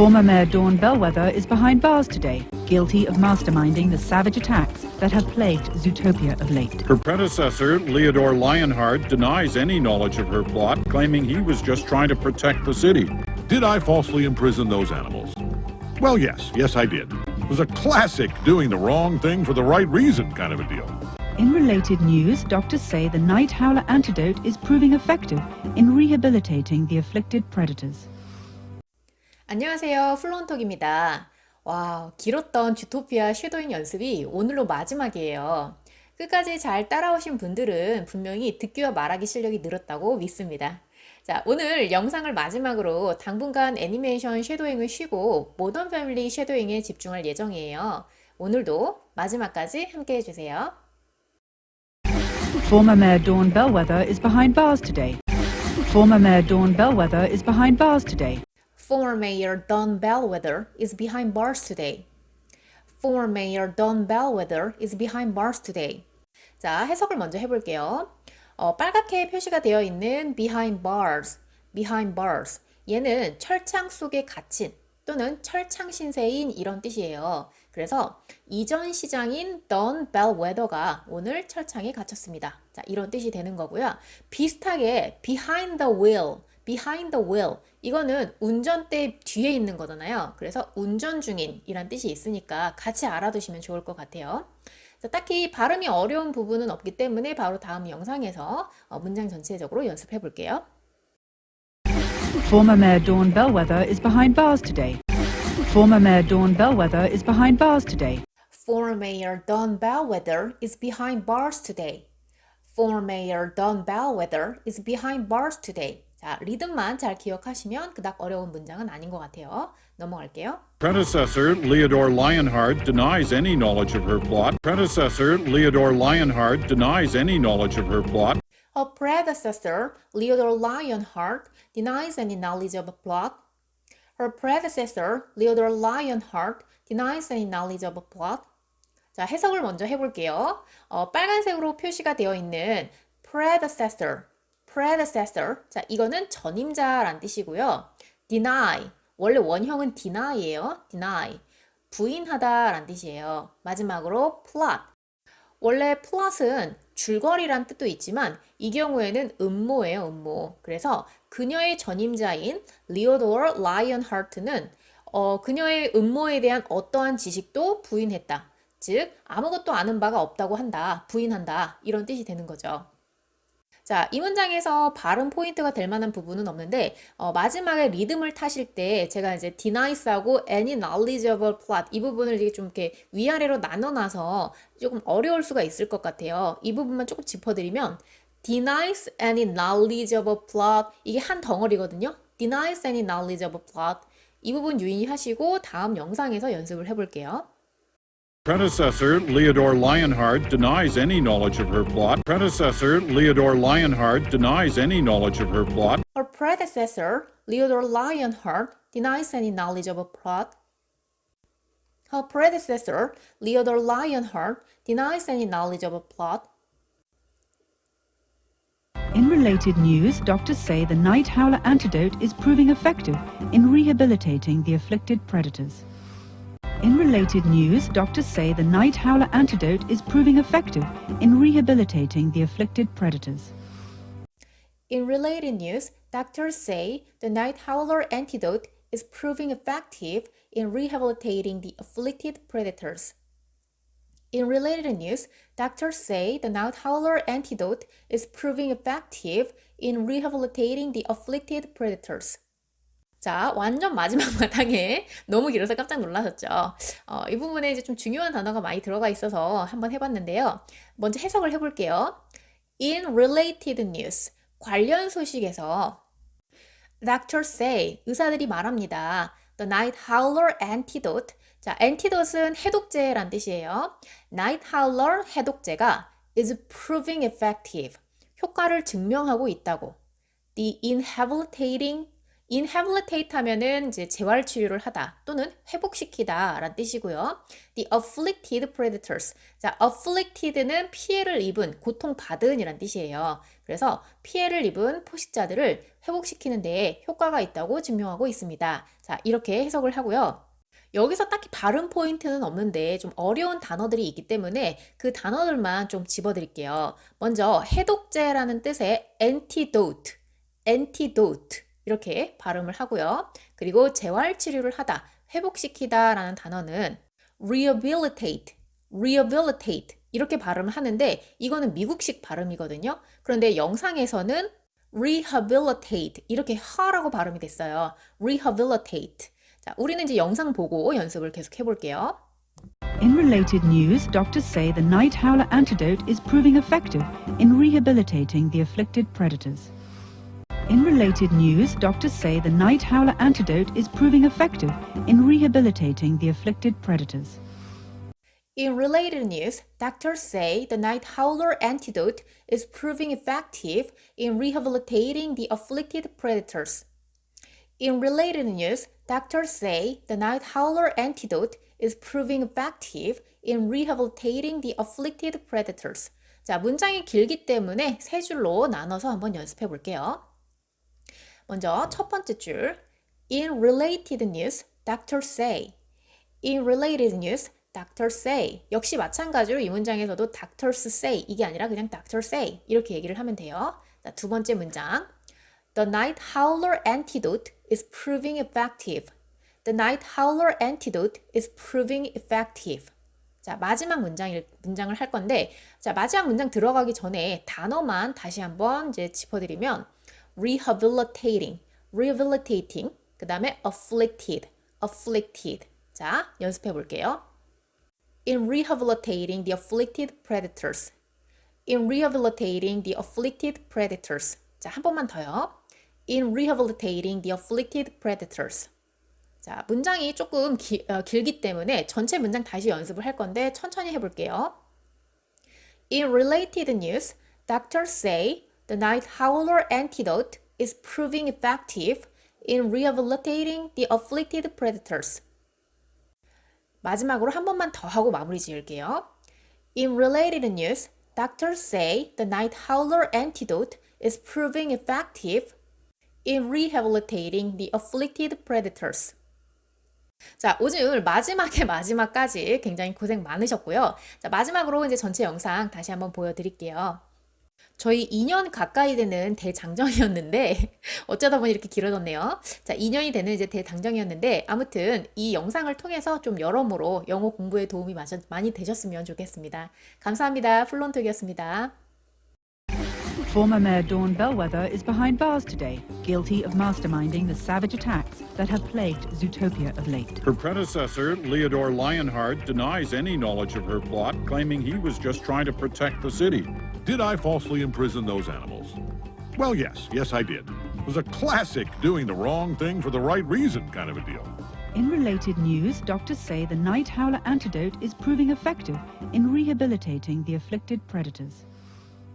Former Mayor Dawn Bellwether is behind bars today, guilty of masterminding the savage attacks that have plagued Zootopia of late. Her predecessor, Leodore Lionheart, denies any knowledge of her plot, claiming he was just trying to protect the city. Did I falsely imprison those animals? Well, yes, yes, I did. It was a classic doing the wrong thing for the right reason kind of a deal. In related news, doctors say the night howler antidote is proving effective in rehabilitating the afflicted predators. 안녕하세요. 플론톡입니다. 와, 길었던 주토피아 섀도잉 연습이 오늘로 마지막이에요. 끝까지 잘 따라오신 분들은 분명히 듣기와 말하기 실력이 늘었다고 믿습니다. 자, 오늘 영상을 마지막으로 당분간 애니메이션 섀도잉을 쉬고 모던 패밀리 섀도잉에 집중할 예정이에요. 오늘도 마지막까지 함께 해주세요. Former Mayor Dawn Bellwether is behind bars today. Former Mayor Dawn Bellwether is behind bars today. Former Mayor Don Bellwether is behind bars today. Former Mayor Don Bellwether is behind bars today. 자, 해석을 먼저 해볼게요. 어, 빨갛게 표시가 되어 있는 behind bars, behind bars. 얘는 철창 속에 갇힌 또는 철창 신세인 이런 뜻이에요. 그래서 이전 시장인 Don Bellwether가 오늘 철창에 갇혔습니다. 자, 이런 뜻이 되는 거고요. 비슷하게 behind the wheel, behind the wheel. 이거는 운전대 뒤에 있는 거잖아요. 그래서 운전 중인 이란 뜻이 있으니까 같이 알아두시면 좋을 것 같아요. 자, 딱히 발음이 어려운 부분은 없기 때문에 바로 다음 영상에서 어, 문장 전체적으로 연습해 볼게요. Former Mayor Dawn Bellwether is behind bars today. Former Mayor Dawn Bellwether is behind bars today. Former Mayor Don Bellwether is behind bars today. Former Mayor Don Bellwether is behind bars today. 자, 리듬만 잘 기억하시면 그닥 어려운 문장은 아닌 것 같아요. 넘어갈게요. Predecessor, Leodore Lionheart, denies any knowledge of her plot. Predecessor, Leodore Lionheart, denies any knowledge of her plot. Her predecessor, Leodore Lionheart, denies any knowledge of a plot. Her predecessor, Leodore Lionheart, denies any knowledge of a plot. 자, 해석을 먼저 해볼게요. 어, 빨간색으로 표시가 되어 있는 predecessor, predecessor. 자, 이거는 전임자란 뜻이고요. deny, 원래 원형은 deny예요. deny, 부인하다란 뜻이에요. 마지막으로 plot. 원래 plot은 줄거리란 뜻도 있지만 이 경우에는 음모예요, 음모. 그래서 그녀의 전임자인 리오도어 라이언 하트는 어, 그녀의 음모에 대한 어떠한 지식도 부인했다. 즉 아무것도 아는 바가 없다고 한다. 부인한다. 이런 뜻이 되는 거죠. 자, 이 문장에서 발음 포인트가 될 만한 부분은 없는데 어, 마지막에 리듬을 타실 때 제가 이제 denies하고 any knowledge of a plot 이 부분을 이렇게 좀 이렇게 위아래로 나눠놔서 조금 어려울 수가 있을 것 같아요. 이 부분만 조금 짚어드리면 denies any knowledge of a plot 이게 한 덩어리거든요. denies any knowledge of a plot 이 부분 유의하시고 다음 영상에서 연습을 해볼게요. Predecessor, Leodore Lionheart, denies any knowledge of her plot. Predecessor, Leodore Lionheart, denies any knowledge of her plot. Her predecessor, Leodore Lionheart, denies any knowledge of a plot. Her predecessor, Leodore Lionheart, denies any knowledge of a plot. In related news, doctors say the night howler antidote is proving effective in rehabilitating the afflicted predators. In related news, doctors say the night howler antidote is proving effective in rehabilitating the afflicted predators. In related news, doctors say the night howler antidote is proving effective in rehabilitating the afflicted predators. In related news, doctors say the night howler antidote is proving effective in rehabilitating the afflicted predators. 자, 완전 마지막 마당에 너무 길어서 깜짝 놀라셨죠? 어, 이 부분에 이제 좀 중요한 단어가 많이 들어가 있어서 한번 해봤는데요. 먼저 해석을 해볼게요. In related news, 관련 소식에서 Doctors say, 의사들이 말합니다. The night howler antidote. 자, antidote은 해독제란 뜻이에요. night howler 해독제가 is proving effective. 효과를 증명하고 있다고. The inhabilitating inhabilitate 하면은 이제 재활 치료를 하다 또는 회복시키다 라는 뜻이고요. The afflicted predators. 자, afflicted는 피해를 입은, 고통받은 이란 뜻이에요. 그래서 피해를 입은 포식자들을 회복시키는데 효과가 있다고 증명하고 있습니다. 자, 이렇게 해석을 하고요. 여기서 딱히 발음 포인트는 없는데 좀 어려운 단어들이 있기 때문에 그 단어들만 좀 집어드릴게요. 먼저 해독제라는 뜻의 antidote, antidote 이렇게 발음을 하고요. 그리고 재활 치료를 하다, 회복시키다 라는 단어는 rehabilitate, rehabilitate 이렇게 발음을 하는데 이거는 미국식 발음이거든요. 그런데 영상에서는 rehabilitate 이렇게 하라고 발음이 됐어요. rehabilitate. 자, 우리는 이제 영상 보고 연습을 계속 해볼게요. In related news, doctors say the night howler antidote is proving effective in rehabilitating the afflicted predators. In related news, doctors say the night howler antidote is proving effective in rehabilitating the afflicted predators. In related news, doctors say the night howler antidote is proving effective in rehabilitating the afflicted predators. In related news, doctors say the night howler antidote is proving effective in rehabilitating the afflicted predators. 자, 문장이 길기 때문에 세 줄로 나눠서 한번 연습해 볼게요. 먼저 첫 번째 줄. In related news, doctors say. In related news, doctors say. 역시 마찬가지로 이 문장에서도 doctors say 이게 아니라 그냥 doctors say 이렇게 얘기를 하면 돼요. 자, 두 번째 문장. The night howler antidote is proving effective. The night howler antidote is proving effective. 자, 마지막 문장을, 문장을 할 건데, 자, 마지막 문장 들어가기 전에 단어만 다시 한번 이제 짚어드리면, rehabilitating, rehabilitating, 그 다음에 afflicted, afflicted. 자, 연습해 볼게요. In rehabilitating the afflicted predators. In rehabilitating the afflicted predators. 자, 한 번만 더요. In rehabilitating the afflicted predators. 자, 문장이 조금 기, 어, 길기 때문에 전체 문장 다시 연습을 할 건데 천천히 해볼게요. In related news, doctors say the night howler antidote is proving effective in rehabilitating the afflicted predators. 마지막으로 한 번만 더 하고 마무리 지을게요. In related news, doctors say the night howler antidote is proving effective in rehabilitating the afflicted predators. 자, 오늘 마지막에 마지막까지 굉장히 고생 많으셨고요. 자, 마지막으로 이제 전체 영상 다시 한번 보여드릴게요. 저희 2년 가까이 되는 대장정이었는데 어쩌다 보니 이렇게 길어졌네요. 자, 2년이 되는 이제 대장정이었는데 아무튼 이 영상을 통해서 좀 여러모로 영어 공부에 도움이 많이 되셨으면 좋겠습니다. 감사합니다. 플론톡이었습니다. Former Mayor Dawn Bellwether is behind bars today, guilty of masterminding the savage attacks that have plagued Zootopia of late. Her predecessor, Leodore Lionheart, denies any knowledge of her plot, claiming he was just trying to protect the city. Did I falsely imprison those animals? Well, yes, yes, I did. It was a classic doing the wrong thing for the right reason kind of a deal. In related news, doctors say the night howler antidote is proving effective in rehabilitating the afflicted predators.